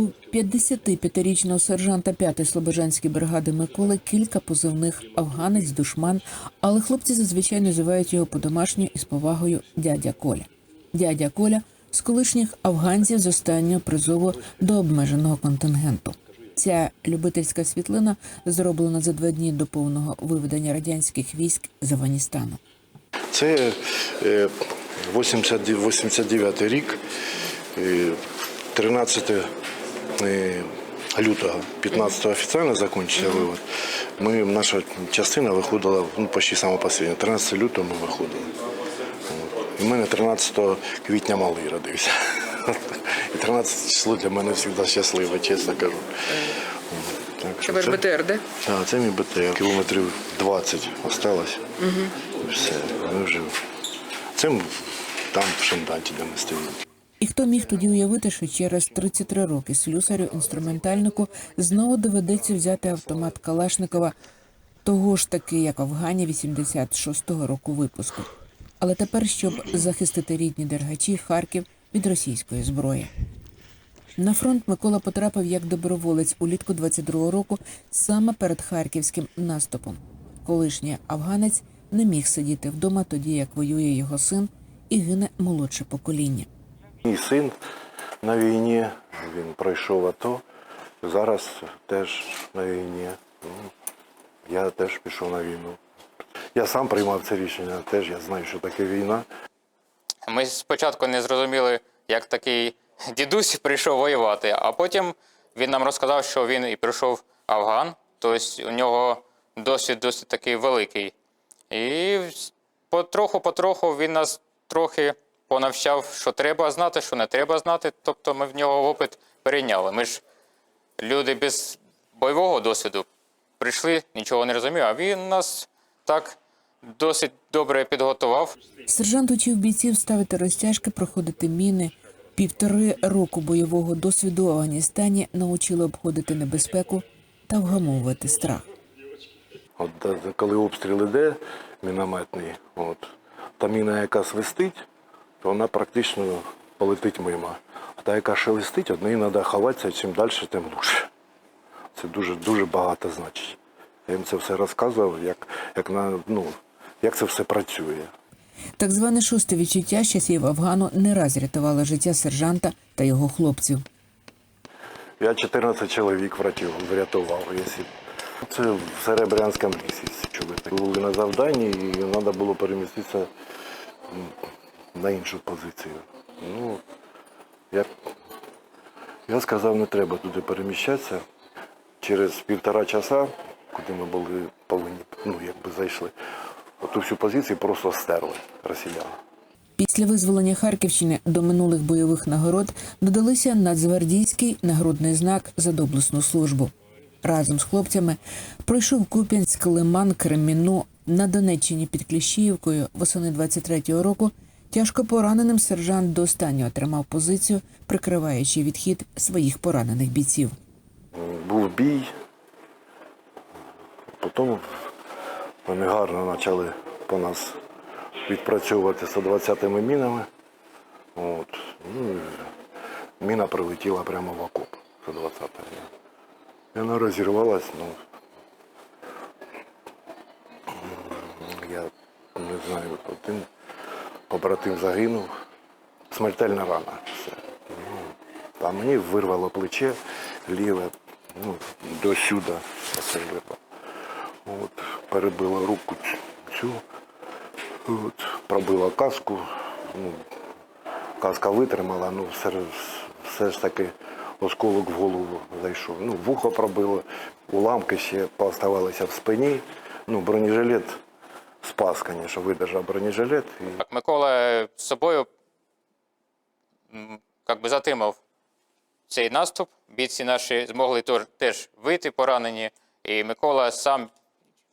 У 55-річного сержанта 5-ї Слобожанської бригади Миколи кілька позивних афганець, душман, але хлопці зазвичай називають його по-домашньому із повагою дядя Коля. Дядя Коля з колишніх афганців з останнього призову до обмеженого контингенту. Ця любительська світлина зроблена за два дні до повного виведення радянських військ з Афганістану. Це е, 80 89 рік, е, 13 е, лютого, 15-го офіційно закінчився вивод. Ми, наша частина виходила ну, почти останнє. 13 лютого ми виходили. І в мене 13 квітня малий родився. І 13 число для мене завжди щасливе, чесно кажу. Так, Це БТР, де? Так, це мій БТР. Кілометрів 20 осталось. Угу. І все, ми вже. Це там в Шенданті, де ми стоїмо. І хто міг тоді уявити, що через 33 роки слюсарю інструментальнику знову доведеться взяти автомат Калашникова, того ж таки, як Афгані 86-го року випуску. Але тепер, щоб захистити рідні дергачі, Харків від російської зброї. На фронт Микола потрапив як доброволець улітку 22-го року саме перед харківським наступом. Колишній афганець не міг сидіти вдома тоді, як воює його син, і гине молодше покоління. Мій син на війні, він пройшов АТО, зараз теж на війні. Ну, Я теж пішов на війну. Я сам приймав це рішення, теж я знаю, що таке війна. Ми спочатку не зрозуміли, як такий дідусь прийшов воювати, а потім він нам розказав, що він і прийшов Афган, тобто у нього досвід досить такий великий. І потроху-потроху він нас трохи понавчав, що треба знати, що не треба знати. Тобто ми в нього опит перейняли. Ми ж люди без бойового досвіду прийшли, нічого не розуміли, а він нас так досить добре підготував. Сержант учив бійців ставити розтяжки, проходити міни. Півтори року бойового досвіду в Афганістані навчили обходити небезпеку та вгамовувати страх. От коли обстріл іде мінометний, от, та міна, яка свистить, то вона практично полетить мимо. А та, яка шелестить, неї треба ховатися, чим далі, тим лучше. Це дуже дуже багато значить. Я їм це все розказував, як, як, на, ну, як це все працює. Так зване шосте відчуття з часів Афгану не раз рятувало життя сержанта та його хлопців. Я 14 чоловік врятував. Це в Серебрянському. Що були на завданні і треба було переміститися на іншу позицію. Ну, я, я сказав, не треба туди переміщатися. Через півтора часа, куди ми були повинні, ну, якби зайшли, оту всю позицію просто стерли росіяни. Після визволення Харківщини до минулих бойових нагород додалися Нацгвардійський нагрудний знак за доблесну службу. Разом з хлопцями пройшов Куп'янськ, Лиман, Креміну на Донеччині під Кліщіївкою восени 23-го року. Тяжко пораненим сержант до останнього тримав позицію, прикриваючи відхід своїх поранених бійців. був бій. Потім вони гарно почали по нас відпрацьовувати 120-ми мінами. От. Ну, міна прилетіла прямо в окоп 120 міна. І вона розірвалась, ну. Я не знаю, один побратим загинув. Смертельна рана. Все. Ну, а мені вирвало плече ліве, ну, до сюди. От, перебило руку цю, от, пробила каску, ну, каска витримала, ну все, все ж таки осколок в голову зайшов. Ну, вухо пробило, уламки ще пооставалися в спині. Ну, бронежилет спас, звісно, видержав бронежилет. І Так, Микола з собою як би затримав цей наступ. Бійці наші змогли теж вийти поранені. І Микола сам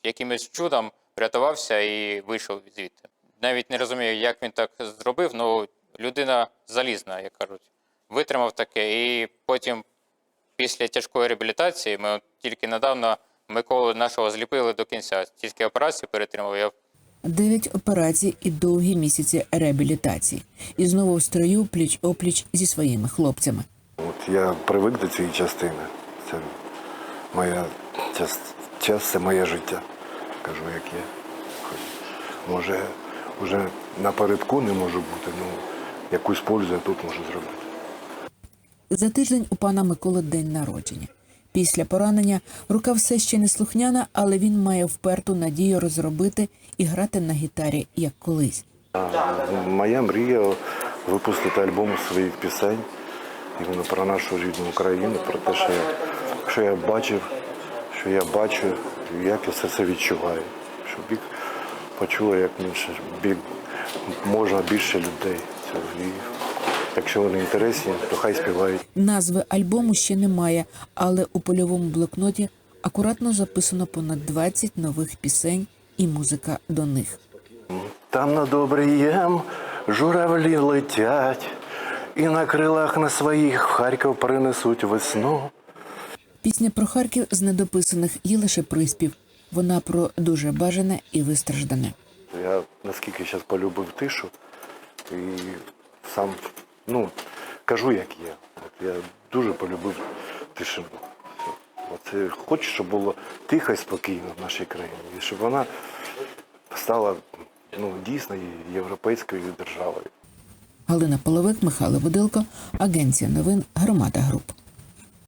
якимось чудом врятувався і вийшов звідти. Навіть не розумію, як він так зробив, але людина залізна, як кажуть. Витримав таке. І потім, після тяжкої реабілітації, ми тільки недавно Миколу нашого зліпили до кінця. Тільки операцію перетримав. Я Дев'ять операцій і довгі місяці реабілітації. І знову в строю пліч опліч зі своїми хлопцями. От я привик до цієї частини. Це моя час, час це моє життя. Кажу, як є. Може, вже напередку не можу бути, ну якусь пользу я тут можу зробити. За тиждень у пана Миколи день народження. Після поранення рука все ще не слухняна, але він має вперту надію розробити і грати на гітарі, як колись. Моя мрія випустити альбом своїх пісень іменно про нашу рідну Україну, про те, що я, що я бачив, що я бачу, як я все це відчуваю. Щоб їх почуло як більше, бі- можна більше людей. І якщо вони інтересні, то хай співають. Назви альбому ще немає, але у польовому блокноті акуратно записано понад 20 нових пісень і музика до них. Там над обрієм журавлі летять, і на крилах на своїх в Харків принесуть весну. Пісня про Харків з недописаних є лише приспів. Вона про дуже бажане і вистраждане. Я наскільки зараз полюбив тишу і сам ну, кажу, як є. От я дуже полюбив тишину. Оце хочу, щоб було тихо і спокійно в нашій країні. І щоб вона стала ну, дійсно європейською державою. Галина Половик, Михайло Будилко, Агенція новин Громада Груп.